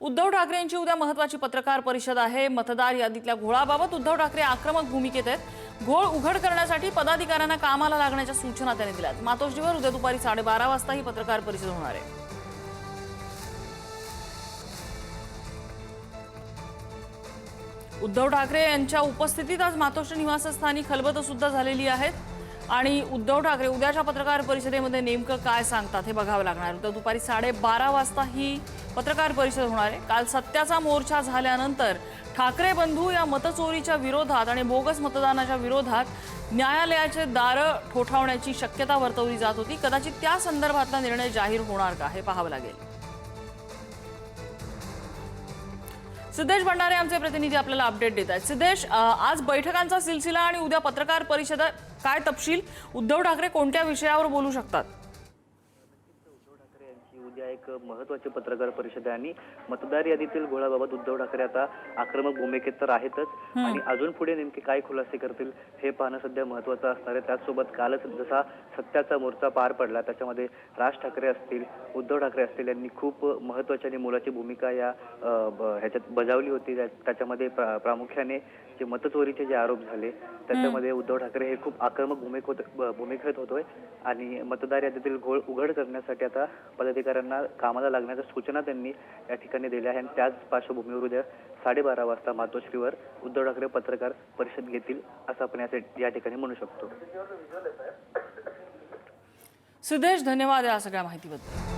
उद्धव ठाकरे यांची उद्या महत्वाची पत्रकार परिषद आहे. मतदार यादीतल्या घोळाबाबत उद्धव ठाकरे आक्रमक भूमिकेत आहेत. घोळ उघड करण्यासाठी पदाधिकाऱ्यांना कामाला लागण्याच्या सूचना त्यांनी दिल्यात. मातोश्रीवर उद्या दुपारी साडेबारा वाजता ही पत्रकार परिषद होणार आहे. उद्धव ठाकरे यांच्या उपस्थितीत आज मातोश्री निवासस्थानी खलबतं सुद्धा झालेली आहेत. आणि उद्धव ठाकरे उद्याच्या पत्रकार परिषदेमध्ये नेमकं काय सांगतात हे बघावं लागणार. उद्या दुपारी साडेबारा वाजता ही पत्रकार परिषद होणार आहे. काल सत्याचा मोर्चा झाल्यानंतर ठाकरे बंधू या मतचोरीच्या विरोधात आणि बोगस मतदानाच्या विरोधात न्यायालयाचे दारं ठोठावण्याची शक्यता वर्तवली जात होती. कदाचित त्या संदर्भातला निर्णय जाहीर होणार का हे पाहावं लागेल. सिद्धेश भंडारे आमचे प्रतिनिधी आपल्याला अपडेट देत आहेत. सिद्धेश आज बैठकांचा सिलसिला आणि उद्या पत्रकार परिषद काय तपशील? उद्धव ठाकरे कोणत्या विषयावर बोलू शकतात? यांची उद्या एक महत्वाची पत्रकार परिषद आहे आणि मतदार यादीतील घोळाबाबत उद्धव ठाकरे आता आक्रमक भूमिकेत तर आहेतच. आणि अजून पुढे नेमके काय खुलासे करतील हे पाहणं सध्या महत्वाचं असणार आहे. त्याचसोबत कालच जसा सत्याचा मोर्चा पार पडला त्याच्यामध्ये राज ठाकरे असतील उद्धव ठाकरे असतील यांनी खूप महत्वाची आणि मोलाची भूमिका या ह्याच्यात बजावली होती. त्या- त्याच्यामध्ये प्रा- प्रामुख्याने जे मतचोरीचे जे आरोप झाले त्याच्यामध्ये उद्धव ठाकरे हे खूप आक्रमक भूमिक होत भूमिकेत होतोय. आणि मतदार यादीतील घोळ उघड करण्यासाठी आता अधिकाऱ्यांना कामाला लागण्याच्या सूचना त्यांनी या ठिकाणी दिल्या आहेत. आणि त्याच पार्श्वभूमीवर उद्या साडेबारा वाजता मातोश्रीवर उद्धव ठाकरे पत्रकार परिषद घेतील असं आपण या या ठिकाणी म्हणू शकतो. सिद्धेश धन्यवाद या सगळ्या माहितीबद्दल.